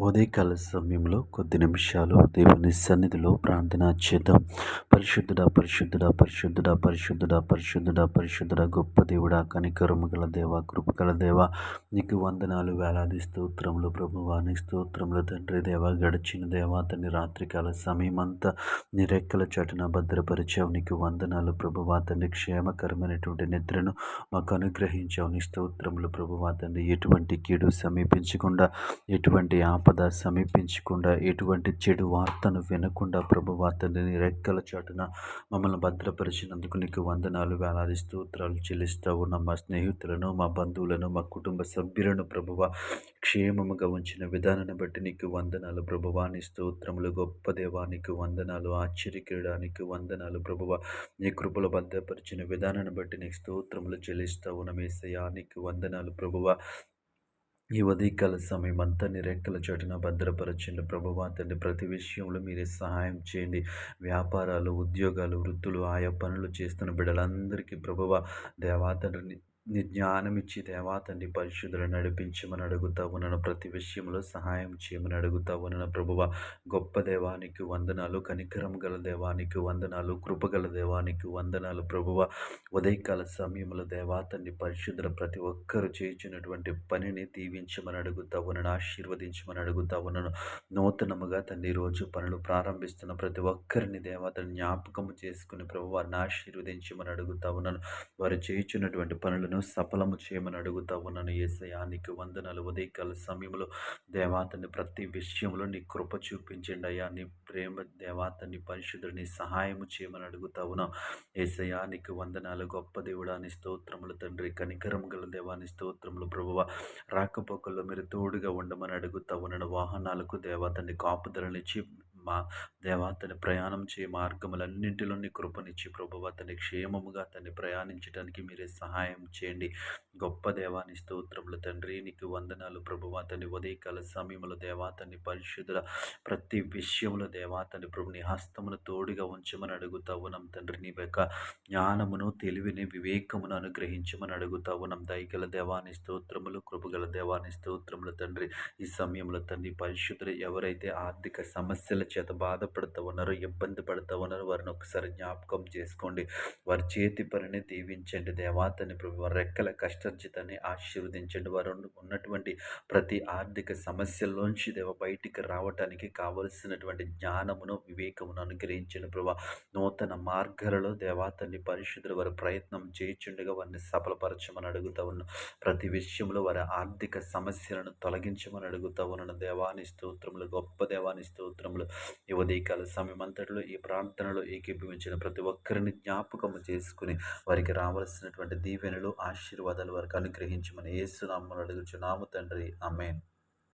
ఉదయకాల సమయంలో కొద్ది నిమిషాలు దేవుని సన్నిధిలో ప్రార్థన చేద్దాం. పరిశుద్ధుడా పరిశుద్ధుడా పరిశుద్ధుడా పరిశుద్ధుడా పరిశుద్ధుడా పరిశుద్ధుడా గొప్ప దేవుడా కనికరము గల దేవ కృపగల దేవ నీకు వందనాలు వేలాది స్తోత్రములు ప్రభువాని స్తోత్రములు తండ్రి దేవ గడిచిన దేవ తండ్రి రాత్రికాల సమయం అంతా నీ రెక్కల చటన భద్రపరిచావు. నీకు వందనాలు ప్రభువా తండ్రి క్షేమకరమైనటువంటి నిద్రను మాకు అనుగ్రహించావు. నీ స్తోత్రములు ప్రభువా తండ్రి ఎటువంటి కీడు సమీపించకుండా ఎటువంటి ఆపద సమీపించకుండా ఎటువంటి చెడు వార్తను వినకుండా ప్రభు వార్తని రెక్కల చాటున మమ్మల్ని భద్రపరిచినందుకు నీకు వందనాలు వేలాది స్తోత్రాలు చెల్లిస్తూ ఉన్న మా స్నేహితులను మా బంధువులను మా కుటుంబ సభ్యులను ప్రభువ క్షేమముగా ఉంచిన విధానాన్ని బట్టి నీకు వందనాలు ప్రభువాని స్తోత్రములు గొప్ప దేవానికి వందనాలు ఆశ్చర్యకరడానికి వందనాలు ప్రభువ నీ కృపలు భద్రపరిచిన విధానాన్ని బట్టి నీకు స్తోత్రములు చెల్లిస్తూ ఉన్న నీకు వందనాలు ప్రభువ ఈ ఉదయకాల సమయం అంతా నీ రెక్కల చోటున భద్రపరచండి. ప్రభువా తండ్రి ప్రతి విషయంలో మీరే సహాయం చేయండి. వ్యాపారాలు ఉద్యోగాలు వృత్తులు ఆయా పనులు చేస్తున్న బిడ్డలందరికీ ప్రభువ దేవా నీ జ్ఞానం ఇచ్చి దేవా తండ్రి పరిశుద్ధులు నడిపించమని అడుగుతా ఉన్నాను ప్రతి విషయంలో సహాయం చేయమని అడుగుతా ఉన్నాను ప్రభువ గొప్ప దేవానికి వందనాలు కనికరం గల దేవానికి వందనాలు కృపగల దేవానికి వందనాలు ప్రభువ. ఉదయకాల సమయంలో దేవా తండ్రి పరిశుద్ధుల ప్రతి ఒక్కరు చేయించినటువంటి పనిని దీవించమని అడుగుతా ఉన్నాను ఆశీర్వదించమని అడుగుతా ఉన్నాను నూతనముగా తండ్రి రోజు పనులు ప్రారంభిస్తున్న ప్రతి ఒక్కరిని దేవతను జ్ఞాపకము చేసుకుని ప్రభు వారిని ఆశీర్వదించమని అడుగుతా ఉన్నాను వారు చేయించినటువంటి పనులను నన్ను సఫలము చేయమని అడుగుతా ఉన్నాను ఏసయానికి వందనాలు. ఉదయకాల సమయంలో దేవాతని ప్రతి విషయంలో నీ కృప చూపించండి అయ్యా. నీ ప్రేమ దేవాతని పరిశుద్ధుని సహాయము చేయమని అడుగుతా ఉన్నాం ఏసయానికి వందనాలు. గొప్ప దేవుడాని స్తోత్రములు తండ్రి. కనికరం గల దేవాని స్తోత్రములు ప్రభువ. రాకపోకల్లో మీరు తోడుగా ఉండమని అడుగుతా ఉన్నాను వాహనాలకు దేవాతని కాపుదలనిచ్చి మా దేవాతని ప్రయాణం చేయ మార్గములన్నింటిలో నీ కృపనిచ్చి ప్రభువ అతని క్షేమముగా అతన్ని ప్రయాణించడానికి మీరే సహాయం చేయండి. గొప్ప దేవాని స్తోత్రములు తండ్రి నీకు వందనాలు ప్రభువ. అతని ఉదయకాల సమయంలో దేవాతని పరిశుద్ధుల ప్రతి విషయంలో దేవాతని ప్రభుని హస్తమును తోడుగా ఉంచమని అడుగుతా ఉన్నాం తండ్రి. నీ యొక్క జ్ఞానమును తెలివిని వివేకమును అనుగ్రహించమని అడుగుతా ఉన్నాం దయగల దేవాని స్తోత్రములు కృపగల దేవాని స్తోత్రములు తండ్రి. ఈ సమయంలో తండ్రి పరిశుద్ధులు ఎవరైతే ఆర్థిక సమస్యల చేత బాధపడుతూ ఉన్నారో ఇబ్బంది పడుతూ ఉన్నారో వారిని ఒకసారి జ్ఞాపకం చేసుకోండి. వారి చేతి పనిని దీవించండి. దేవాతని వారి రెక్కల కష్టర్జితాన్ని ఆశీర్వదించండి. వారు ఉన్నటువంటి ప్రతి ఆర్థిక సమస్యల్లోంచి దేవ బయటికి రావటానికి కావలసినటువంటి జ్ఞానమును వివేకమును అనుగ్రహించండి ప్రభా. నూతన మార్గాలలో దేవాతని పరిశుద్ధులు వారి ప్రయత్నం చేయించుండగా వారిని సఫలపరచమని అడుగుతా ఉన్నాను ప్రతి విషయంలో వారి ఆర్థిక సమస్యలను తొలగించమని అడుగుతా ఉన్నాను దేవాని స్తోత్రములు గొప్ప దేవాని స్తోత్రములు ఈ ఉదయకాల సమయం అంతటిలో ఈ ప్రార్థనలో ఏకీభవించిన ప్రతి ఒక్కరిని జ్ఞాపకము చేసుకుని వారికి రావాల్సినటువంటి దీవెనలు ఆశీర్వాదాలు వారికి అనుగ్రహించమని ఏసునామను నామ తండ్రి. అమేన్